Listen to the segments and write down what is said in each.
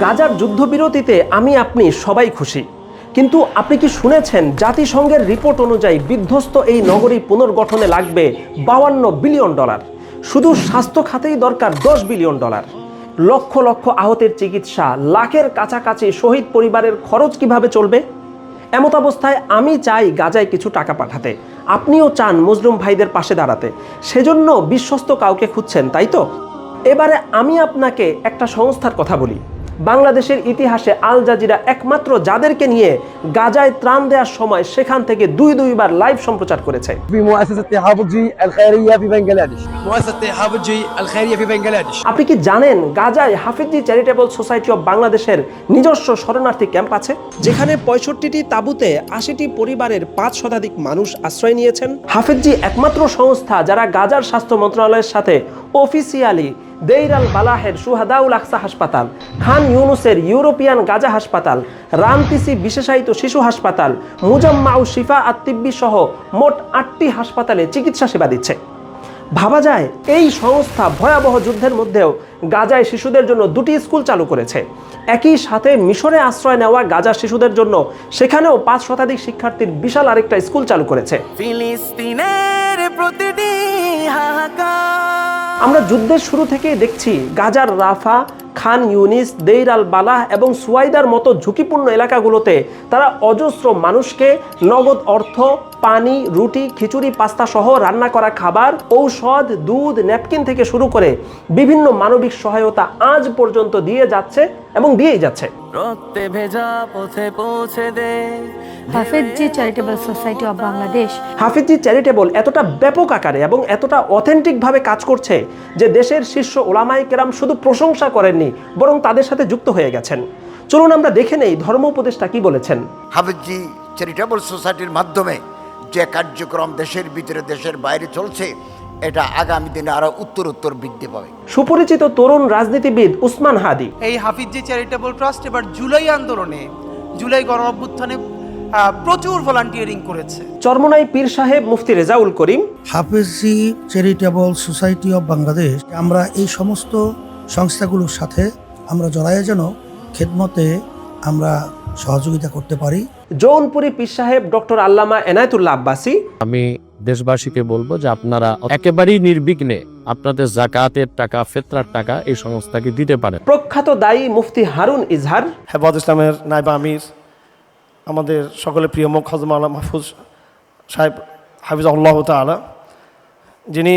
গাজার যুদ্ধবিরতিতে আমি, আপনি সবাই খুশি। কিন্তু আপনি কি শুনেছেন জাতিসংঘের রিপোর্ট অনুযায়ী বিধ্বস্ত এই নগরী পুনর্গঠনে লাগবে বাউান্ন বিলিয়ন ডলার? শুধু স্বাস্থ্য খাতেই দরকার দশ বিলিয়ন ডলার। লক্ষ লক্ষ আহতের চিকিৎসা, লাখের কাছাকাছি শহীদ পরিবারের খরচ কীভাবে চলবে? এমত অবস্থায় আমি চাই গাজায় কিছু টাকা পাঠাতে। আপনিও চান মজলুম ভাইদের পাশে দাঁড়াতে। সেজন্য বিশ্বস্ত কাউকে খুঁজছেন, তাই তো? এবারে আমি আপনাকে একটা সংস্থার কথা বলি। বাংলাদেশের ইতিহাসে আল জাজিরা একমাত্র যাদেরকে নিয়ে গাজায় ত্রাণ দেওয়ার সময় সেখান থেকে দুই দুইবার লাইভ সম্প্রচার করেছে। আপনি কি জানেন গাজায় হাফিজি চ্যারিটেবল সোসাইটি অব বাংলাদেশের নিজস্ব শরণার্থী ক্যাম্প আছে? যেখানে পঁয়ষট্টিটি তাবুতে আশিটি পরিবারের পাঁচ শতাধিক মানুষ আশ্রয় নিয়েছেন? হাফিজি একমাত্র সংস্থা যারা গাজার স্বাস্থ্য মন্ত্রণালয়ের সাথে অফিসিয়ালি দেইর আল বালাহের সুহাদাউল আকসা হাসপাতাল, খান ইউনুসের ইউরোপিয়ান গাজা হাসপাতাল, রামতিসি বিশেষায়িত শিশু হাসপাতাল, মুজাম্মাউ শিফা আত্তিব্বি সহ মোট আটটি হাসপাতালে চিকিৎসা সেবা দিচ্ছে। ভাবা যায়, এই সংস্থা ভয়াবহ যুদ্ধের মধ্যেও গাজায় শিশুদের জন্য দুটি স্কুল চালু করেছে। একই সাথে মিশরে আশ্রয় নেওয়া গাজা শিশুদের জন্য সেখানেও পাঁচ শতাধিক শিক্ষার্থীর বিশাল আরেকটা স্কুল চালু করেছে। ফিলিস্তিনের প্রতিটি আমরা যুদ্ধের শুরু থেকেই দেখছি গাজার রাফা, খান ইউনিস, দেইর আল বালাহ এবং সুয়াইদার মতো ঝুঁকিপূর্ণ এলাকাগুলোতে তারা অজস্র মানুষকে নগদ অর্থ পানি রুটি খিচুড়ি পাস্তা সহ রান্না করা খাবার ঔষধ দুধ ন্যাপকিন থেকে শুরু করে বিভিন্ন মানবিক সহায়তা আজ পর্যন্ত দিয়ে যাচ্ছে এবং দিয়েই যাচ্ছে। রক্তে ভেজা পথে পৌঁছে দে। Hafezi charitable society of Bangladesh. Hafizi charitable এতটা ব্যাপক আকারে এবং এতটা অথেন্টিকভাবে কাজ করছে যে দেশের শীর্ষ ওলামাই কেরাম শুধু প্রশংসা করেননি বরং তাদের সাথে যুক্ত হয়ে গেছেন। চলুন আমরা দেখে নেই ধর্ম উপদেষ্টা কি বলেছেন। হাফিজি চ্যারিটেবল সোসাইটির মাধ্যমে যে কার্যক্রম দেশের ভিতরে দেশের বাইরে চলছে এটা আগামী দিনে আরও উত্তর উত্তর বৃদ্ধি পাবে। সুপরিচিত তরুণ রাজনীতিবিদ উসমান হাদি। এই হাফিজ হাফিজি চ্যারিটেবল ট্রাস্ট এবার জুলাই আন্দোলনে জুলাই গণ অভ্যুত্থানে আহ, প্রচুর ভলান্টিয়ারিং করেছে। চরমনাই পীর সাহেব Mufti Rezaul Karim. Hafezi charitable society of Bangladesh আমরা এই সমস্ত সংস্থাগুলোর সাথে আমরা জড়াইয়ে যেন খেদমতে আমরা সহযোগিতা করতে পারি। জৌনপুরি পীর সাহেব ডক্টর আল্লামা এনায়েতুল্লাহ আব্বাসী। আমি দেশবাসীকে বলব যে আপনারা একেবারেই নির্বিঘ্নে আপনাদের জাকাতের টাকা ফেতরার টাকা এই সংস্থাকে দিতে পারেন। প্রখ্যাত দায়ী মুফতি হারুন ইজহার। হেফাজ ইসলামের নাইবা আমির আমাদের সকলের প্রিয় মুখ হজম আল্লাহ মাহফুজ সাহেব হাফিজাহুল্লাহ তালা যিনি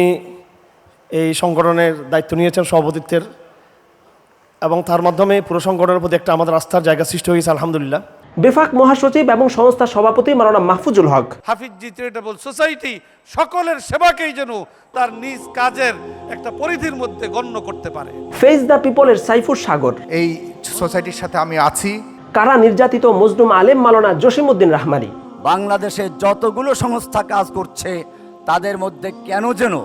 এই সংগঠনের দায়িত্ব নিয়েছেন সভাপতিত্বের। এবং তার মাধ্যমে পুরো সংগঠনের প্রতি একটা আমাদের আস্থার জায়গা সৃষ্টি হয়েছে আলহামদুলিল্লাহ। বেফাক মহাসচিব এবং সংস্থার সভাপতি মাওলানা মাহফুজুল হক। হাফিজি চ্যারিটেবল সোসাইটি সকলের সেবাকেই যেন তার নিজ কাজের একটা পরিধির মধ্যে গণ্য করতে পারে। ফেজ দ্য পিপলের সাইফুর সাগর। এই সোসাইটির সাথে আমি আছি। কারা নির্যাতিত মজলুম আলেম মালানা জসিমউদ্দিন রাহমানি? বাংলাদেশে যতগুলো সংস্থা কাজ করছে তাদের মধ্যে কেন যেন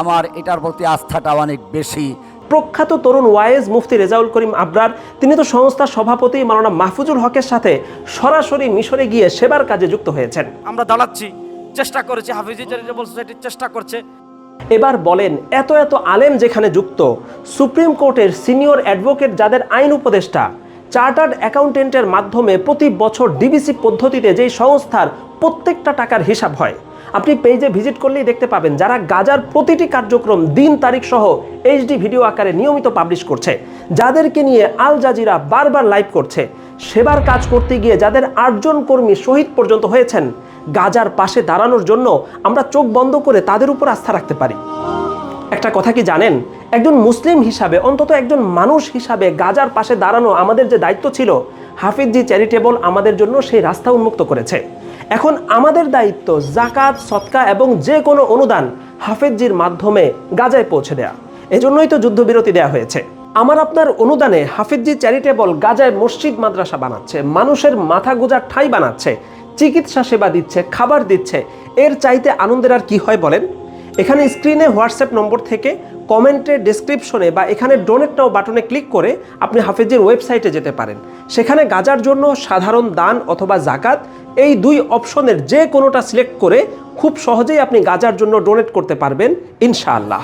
আমার এটার প্রতি আস্থাটা অনেক বেশি প্রখ্যাত তরুণ ওয়াইজ মুফতি রেজাউল করিম আবরার তিনি তো সংস্থার সভাপতি মাওলানা মাহফুজুল হকের সাথে সরাসরি মিশরে গিয়ে সেবার কাজে যুক্ত হয়েছেন। আমরা দাঁড়াচ্ছি চেষ্টা করেছি হাফিজি চ্যারিটেবল সোসাইটির চেষ্টা করছে। এবার বলেন এত এত আলেম যেখানে যুক্ত সুপ্রিম কোর্টের সিনিয়র অ্যাডভোকেট যাদের আইন উপদেষ্টা চার্টার্ড অ্যাকাউন্টেন্টের মাধ্যমে প্রতি বছর ডিবিসি পদ্ধতিতে যেই সংস্থার প্রত্যেকটা টাকার হিসাব হয় আপনি পেজে ভিজিট করলেই দেখতে পাবেন যারা গাজার প্রতিটি কার্যক্রম, দিন, তারিখ সহ এইচডি ভিডিও আকারে নিয়মিত পাবলিশ করছে। যাদেরকে নিয়ে আল জাজিরা বারবার লাইভ করছে, সেবার কাজ করতে গিয়ে যাদের আটজন কর্মী শহীদ পর্যন্ত হয়েছেন, গাজার পাশে দাঁড়ানোর জন্য আমরা চোখ বন্ধ করে তাদের উপর আস্থা রাখতে পারি। একটা কথা কি জানেন? একজন মুসলিম হিসাবে, অন্তত একজন মানুষ হিসাবে গাজার পাশে দাঁড়ানো আমাদের যে দায়িত্ব ছিল হাফিজি চ্যারিটেবল আমাদের জন্য সেই রাস্তা উন্মুক্ত করেছে। এখন আমাদের দায়িত্ব জাকাত সৎকা এবং যে কোনো অনুদান হাফেজজির মাধ্যমে গাজায় পৌঁছে দেয়া। এজন্যই তো যুদ্ধবিরতি দেওয়া হয়েছে। আমার আপনার অনুদানে হাফিজি চ্যারিটেবল গাজায় মসজিদ মাদ্রাসা বানাচ্ছে, মানুষের মাথা গোজার ঠাই বানাচ্ছে, চিকিৎসা সেবা দিচ্ছে, খাবার দিচ্ছে। এর চাইতে আনন্দের আর কি হয় বলেন? এখানে স্ক্রিনে হোয়াটসঅ্যাপ নম্বর থেকে কমেন্টে ডিসক্রিপশনে বা এখানে ডোনেট নাও বাটনে ক্লিক করে আপনি হাফেজের ওয়েবসাইটে যেতে পারেন। সেখানে গাজার জন্য সাধারণ দান অথবা জাকাত, এই দুই অপশনের যে কোনোটা সিলেক্ট করে খুব সহজেই আপনি গাজার জন্য ডোনেট করতে পারবেন, ইনশাআল্লাহ।